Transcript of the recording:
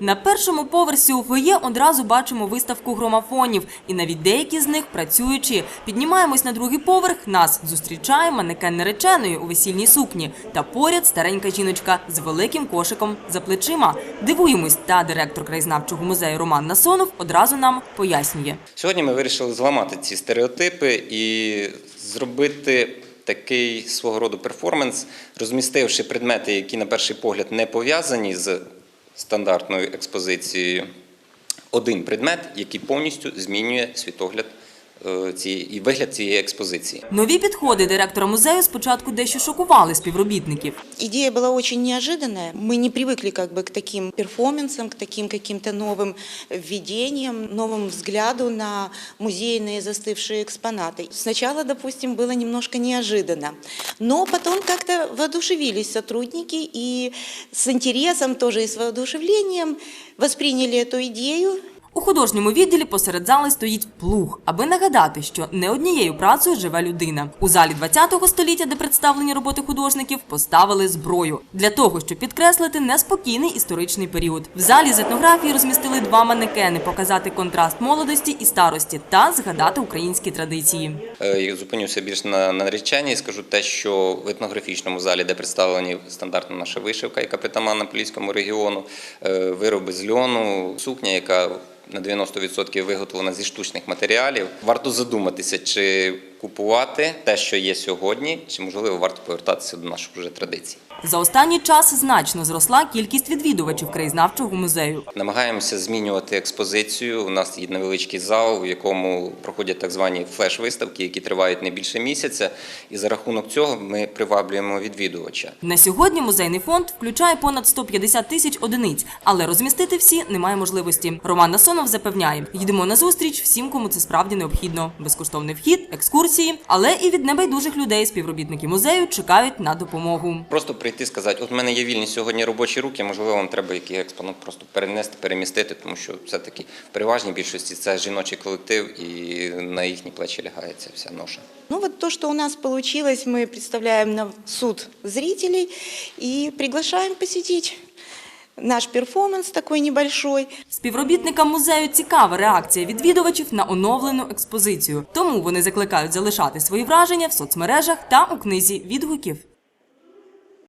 На першому поверсі у фоє одразу бачимо виставку громофонів, і навіть деякі з них працюючі. Піднімаємось на другий поверх. Нас зустрічає манекен нареченої у весільній сукні та поряд старенька жіночка з великим кошиком за плечима. Дивуємось, та директор краєзнавчого музею Роман Насонов одразу нам пояснює. Сьогодні ми вирішили зламати ці стереотипи і зробити такий свого роду перформанс, розмістивши предмети, які на перший погляд не пов'язані з стандартною експозицією. Один предмет, який повністю змінює світогляд і вигляд цієї експозиції. Нові підходи директора музею спочатку дещо шокували співробітників. Идея была очень неожиданная. Мы не привыкли как бы к таким перформансам, к таким каким-то новым введениям, новому взгляду на музейные застывшие экспонаты. Сначала, допустим, было немножко неожиданно, но потом как-то воодушевились сотрудники и с интересом тоже и с воодушевлением восприняли эту идею У художньому відділі посеред зали стоїть плуг, аби нагадати, що не однією працею живе людина. У залі 20-го століття, де представлені роботи художників, поставили зброю для того, щоб підкреслити неспокійний історичний період. В залі з етнографії розмістили два манекени, показати контраст молодості і старості та згадати українські традиції. Е, Зупинюся більш на, на нареченні і скажу те, що в етнографічному залі, де представлені стандартна наша вишивка, яка притаманна Поліському регіону, е, вироби з льону, сукня, яка на 90% виготовлена зі штучних матеріалів. Варто задуматися, чи купувати те, що є сьогодні, чи можливо варто повертатися до наших вже традицій. За останній час значно зросла кількість відвідувачів краєзнавчого музею. Намагаємося змінювати експозицію. У нас є невеличкий зал, в якому проходять так звані флеш-виставки, які тривають не більше місяця. І за рахунок цього ми приваблюємо відвідувача. На сьогодні музейний фонд включає понад 150 тисяч одиниць, але розмістити всі немає можливості. Роман Насонов запевняє, йдемо на зустріч всім, кому це справді необхідно. Безкоштовний вхід, екскурсії, але і від небайдужих людей співробітники музею чекають на допомогу. Просто прийти сказати, от в мене є вільні сьогодні робочі руки, можливо, вам треба який експонат просто перенести, перемістити, тому що все-таки в переважній більшості це жіночий колектив і на їхні плечі лягається вся ноша. Ну вот то, что у нас получилось, мы представляем на суд зрителей и приглашаем посетить наш перформанс такой небольшой. Співробітникам музею цікава реакція відвідувачів на оновлену експозицію. Тому вони закликають залишати свої враження в соцмережах та у книзі відгуків.